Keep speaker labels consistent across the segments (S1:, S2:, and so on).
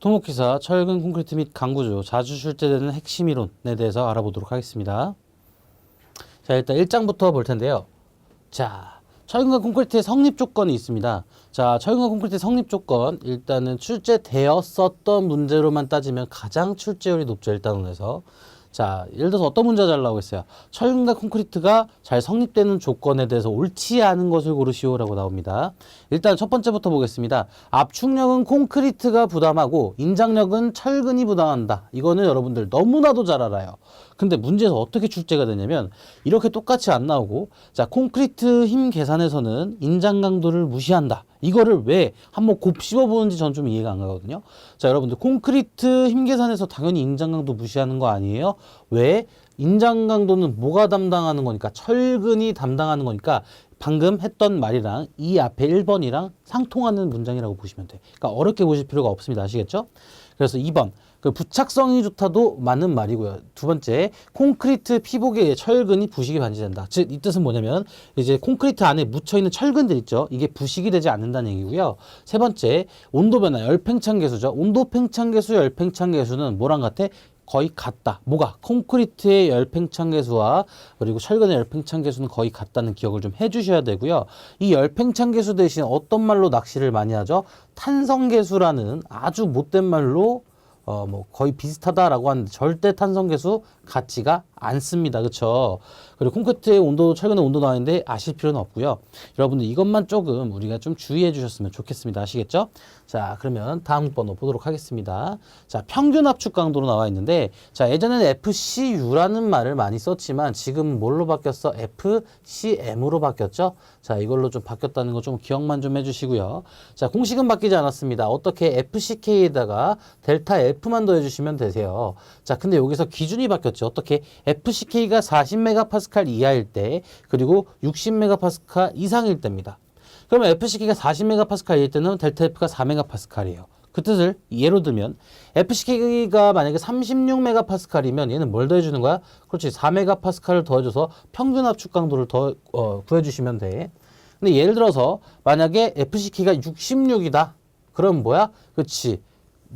S1: 토목기사, 철근 콘크리트 및 강구조, 자주 출제되는 핵심 이론에 대해서 알아보도록 하겠습니다. 자, 일단 1장부터 볼 텐데요. 자, 철근과 콘크리트의 성립 조건이 있습니다. 자, 철근과 콘크리트의 성립 조건, 일단은 출제되었었던 문제로만 따지면 가장 출제율이 높죠, 일단원에서. 자, 예를 들어서 어떤 문제가 잘 나오겠어요? 철근과 콘크리트가 잘 성립되는 조건에 대해서 옳지 않은 것을 고르시오라고 나옵니다. 일단 첫 번째부터 보겠습니다. 압축력은 콘크리트가 부담하고 인장력은 철근이 부담한다. 이거는 여러분들 너무나도 잘 알아요. 근데 문제에서 어떻게 출제가 되냐면 이렇게 똑같이 안 나오고 자, 콘크리트 힘 계산에서는 인장 강도를 무시한다. 이거를 왜 한번 곱씹어 보는지 전 좀 이해가 안 가거든요. 자, 여러분들 콘크리트 힘 계산에서 당연히 인장 강도 무시하는 거 아니에요? 왜? 인장 강도는 뭐가 담당하는 거니까 철근이 담당하는 거니까 방금 했던 말이랑 이 앞에 1번이랑 상통하는 문장이라고 보시면 돼. 그러니까 어렵게 보실 필요가 없습니다. 아시겠죠? 그래서 2번 그 부착성이 좋다도 맞는 말이고요. 두 번째, 콘크리트 피복에 철근이 부식이 반지된다. 즉, 이 뜻은 뭐냐면, 이제 콘크리트 안에 묻혀있는 철근들 있죠. 이게 부식이 되지 않는다는 얘기고요. 세 번째, 온도 변화, 열팽창 계수죠. 온도 팽창 계수, 열팽창 계수는 뭐랑 같아? 거의 같다. 뭐가? 콘크리트의 열팽창 계수와 그리고 철근의 열팽창 계수는 거의 같다는 기억을 좀 해주셔야 되고요. 이 열팽창 계수 대신 어떤 말로 낚시를 많이 하죠? 탄성 계수라는 아주 못된 말로 어, 뭐 거의 비슷하다라고 하는데 절대 탄성계수 같지가 않습니다. 그렇죠? 그리고 콘크리트의 온도, 철근의 온도 나왔는데 아실 필요는 없고요. 여러분들 이것만 조금 우리가 좀 주의해 주셨으면 좋겠습니다. 아시겠죠? 자, 그러면 다음 번호 보도록 하겠습니다. 자, 평균 압축 강도로 나와 있는데 자, 예전에는 FCU라는 말을 많이 썼지만 지금 뭘로 바뀌었어? FCM으로 바뀌었죠? 자, 이걸로 좀 바뀌었다는 거 좀 기억만 좀 해 주시고요. 자, 공식은 바뀌지 않았습니다. 어떻게 FCK에다가 델타 F만 더해 주시면 되세요. 자, 근데 여기서 기준이 바뀌었죠. 어떻게 FCK가 40메가파스칼 이하일 때 그리고 60메가파스칼 이상일 때입니다. 그러면 FCK가 40메가파스칼일 때는 델타 F가 4메가파스칼이에요. 그 뜻을 예로 들면 FCK가 만약에 36메가파스칼이면 얘는 뭘 더해주는 거야? 그렇지 4메가파스칼을 더해줘서 평균 압축 강도를 더 어, 구해주시면 돼. 근데 예를 들어서 만약에 FCK가 66이다. 그럼 뭐야? 그렇지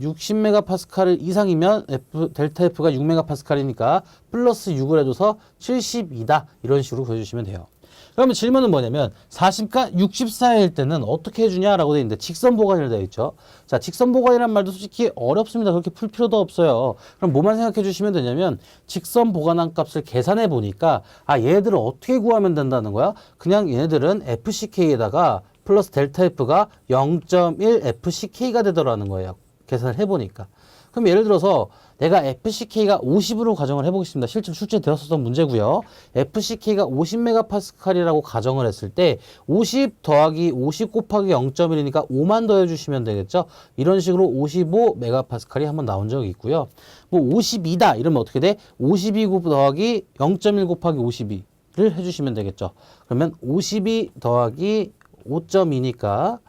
S1: 60메가파스칼 이상이면 F, 델타 F가 6메가파스칼이니까 플러스 6을 해줘서 72다. 이런 식으로 구해주시면 돼요. 그러면 질문은 뭐냐면 40과 64일 때는 어떻게 해주냐라고 되어 있는데 직선 보관이라 되어 있죠. 자, 직선 보관이란 말도 솔직히 어렵습니다. 그렇게 풀 필요도 없어요. 그럼 뭐만 생각해 주시면 되냐면 직선 보관한 값을 계산해 보니까 아 얘들을 어떻게 구하면 된다는 거야? 그냥 얘네들은 FCK에다가 플러스 델타 F가 0.1 FCK가 되더라는 거예요. 계산을 해보니까. 그럼 예를 들어서 내가 FCK가 50으로 가정을 해보겠습니다. 실제로 출제되었었던 문제고요. FCK가 50메가파스칼이라고 가정을 했을 때 50 더하기 50 곱하기 0.1이니까 5만 더해주시면 되겠죠. 이런 식으로 55 메가파스칼이 한번 나온 적이 있고요. 뭐 52다 이러면 어떻게 돼? 52 더하기 0.1 곱하기 52를 해주시면 되겠죠. 그러면 52 더하기 5.2니까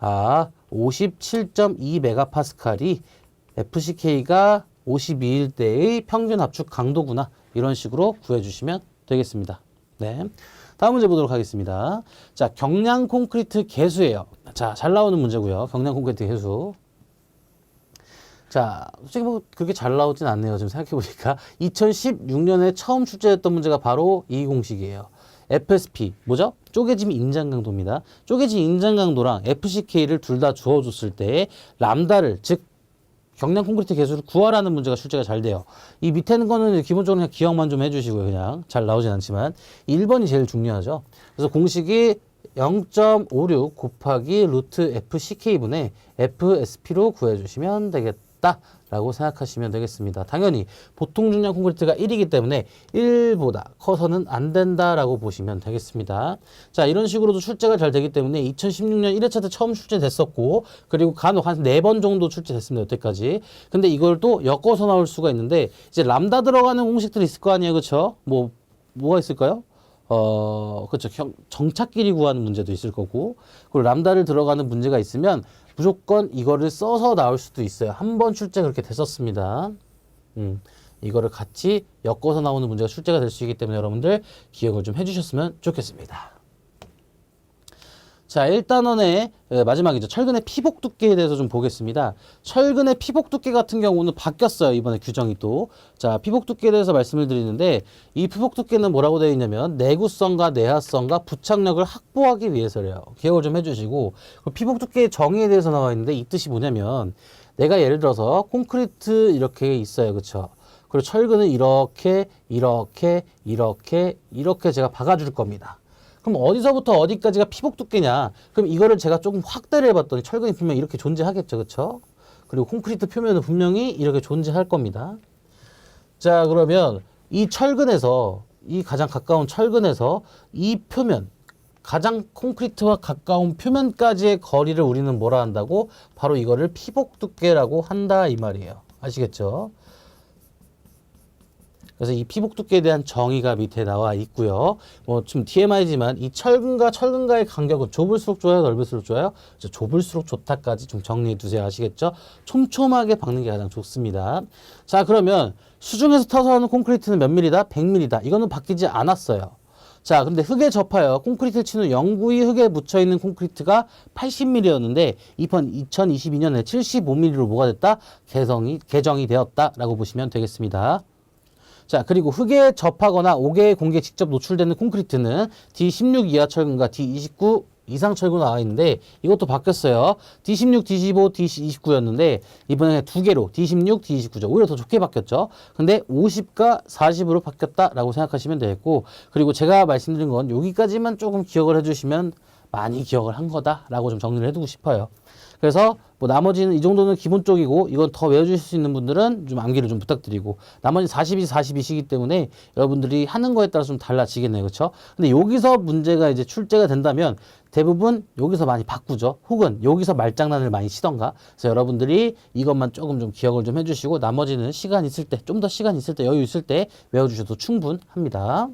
S1: 아 57.2 메가파스칼이 FCK가 52일 때의 평균 압축 강도구나. 이런 식으로 구해주시면 되겠습니다. 네. 다음 문제 보도록 하겠습니다. 자, 경량 콘크리트 개수예요. 자, 잘 나오는 문제고요. 경량 콘크리트 개수. 자, 솔직히 뭐 그렇게 잘 나오진 않네요. 지금 생각해 보니까. 2016년에 처음 출제했던 문제가 바로 이 공식이에요. FSP, 뭐죠? 쪼개짐 인장 강도입니다. 쪼개짐 인장 강도랑 FCK를 둘 다 주어줬을 때 람다를, 즉, 경량 콘크리트 개수를 구하라는 문제가 출제가 잘 돼요. 이 밑에 는 거는 기본적으로 그냥 기억만 좀 해주시고요. 그냥 잘 나오진 않지만 1번이 제일 중요하죠. 그래서 공식이 0.56 곱하기 루트 FCK분의 FSP로 구해주시면 되겠다. 라고 생각하시면 되겠습니다. 당연히 보통 중량 콘크리트가 1이기 때문에 1보다 커서는 안 된다라고 보시면 되겠습니다. 자, 이런 식으로도 출제가 잘 되기 때문에 2016년 1회차 때 처음 출제됐었고 그리고 간혹 한 4번 정도 출제됐습니다. 여태까지. 근데 이걸 또 엮어서 나올 수가 있는데 이제 람다 들어가는 공식들이 있을 거 아니에요. 그렇죠? 뭐 뭐가 있을까요? 어, 그렇죠. 형, 정착끼리 구하는 문제도 있을 거고, 그리고 람다를 들어가는 문제가 있으면 무조건 이거를 써서 나올 수도 있어요. 한 번 출제 그렇게 됐었습니다. 음, 이거를 같이 엮어서 나오는 문제가 출제가 될 수 있기 때문에 여러분들 기억을 좀 해주셨으면 좋겠습니다. 자, 1단원의 마지막이죠. 철근의 피복 두께에 대해서 좀 보겠습니다. 철근의 피복 두께 같은 경우는 바뀌었어요. 이번에 규정이 또. 자, 피복 두께에 대해서 말씀을 드리는데 이 피복 두께는 뭐라고 되어 있냐면 내구성과 내화성과 부착력을 확보하기 위해서래요. 기억을 좀 해주시고 그 피복 두께의 정의에 대해서 나와 있는데 이 뜻이 뭐냐면 내가 예를 들어서 콘크리트 이렇게 있어요. 그쵸? 그리고 철근은 이렇게 이렇게 이렇게 이렇게 제가 박아줄 겁니다. 그럼 어디서부터 어디까지가 피복 두께냐? 그럼 이거를 제가 조금 확대를 해봤더니 철근이 분명 이렇게 존재하겠죠, 그렇죠? 그리고 콘크리트 표면은 분명히 이렇게 존재할 겁니다. 자, 그러면 이 철근에서 이 가장 가까운 철근에서 이 표면 가장 콘크리트와 가까운 표면까지의 거리를 우리는 뭐라 한다고? 바로 이거를 피복 두께라고 한다 이 말이에요. 아시겠죠? 그래서 이 피복 두께에 대한 정의가 밑에 나와 있고요. 뭐 좀 TMI지만 이 철근과 철근과의 간격은 좁을수록 좋아요, 넓을수록 좋아요. 좁을수록 좋다까지 좀 정리해 두세요. 아시겠죠? 촘촘하게 박는 게 가장 좋습니다. 자, 그러면 수중에서 터서 하는 콘크리트는 몇 밀리다? 100밀리다. 이거는 바뀌지 않았어요. 자, 근데 흙에 접하여 콘크리트를 치는 영구히 흙에 묻혀 있는 콘크리트가 80mm였는데 이번 2022년에 75mm로 뭐가 됐다? 개성이 개정이 되었다라고 보시면 되겠습니다. 자, 그리고 흙에 접하거나 옥외의 공기에 직접 노출되는 콘크리트는 D16 이하 철근과 D29 이상 철근 나와 있는데 이것도 바뀌었어요. D16, D15, D29였는데 이번에 두 개로 D16, D29죠. 오히려 더 좋게 바뀌었죠. 근데 50과 40으로 바뀌었다라고 생각하시면 되겠고 그리고 제가 말씀드린 건 여기까지만 조금 기억을 해주시면 많이 기억을 한 거다라고 좀 정리를 해두고 싶어요. 그래서 뭐 나머지는 이 정도는 기본적이고 이건 더 외워주실 수 있는 분들은 좀 암기를 좀 부탁드리고 나머지 42, 42시기 때문에 여러분들이 하는 거에 따라 좀 달라지겠네요. 그렇죠? 근데 여기서 문제가 이제 출제가 된다면 대부분 여기서 많이 바꾸죠. 혹은 여기서 말장난을 많이 치던가. 그래서 여러분들이 이것만 조금 좀 기억을 좀 해주시고 나머지는 시간 있을 때, 좀 더 시간 있을 때, 여유 있을 때 외워주셔도 충분합니다.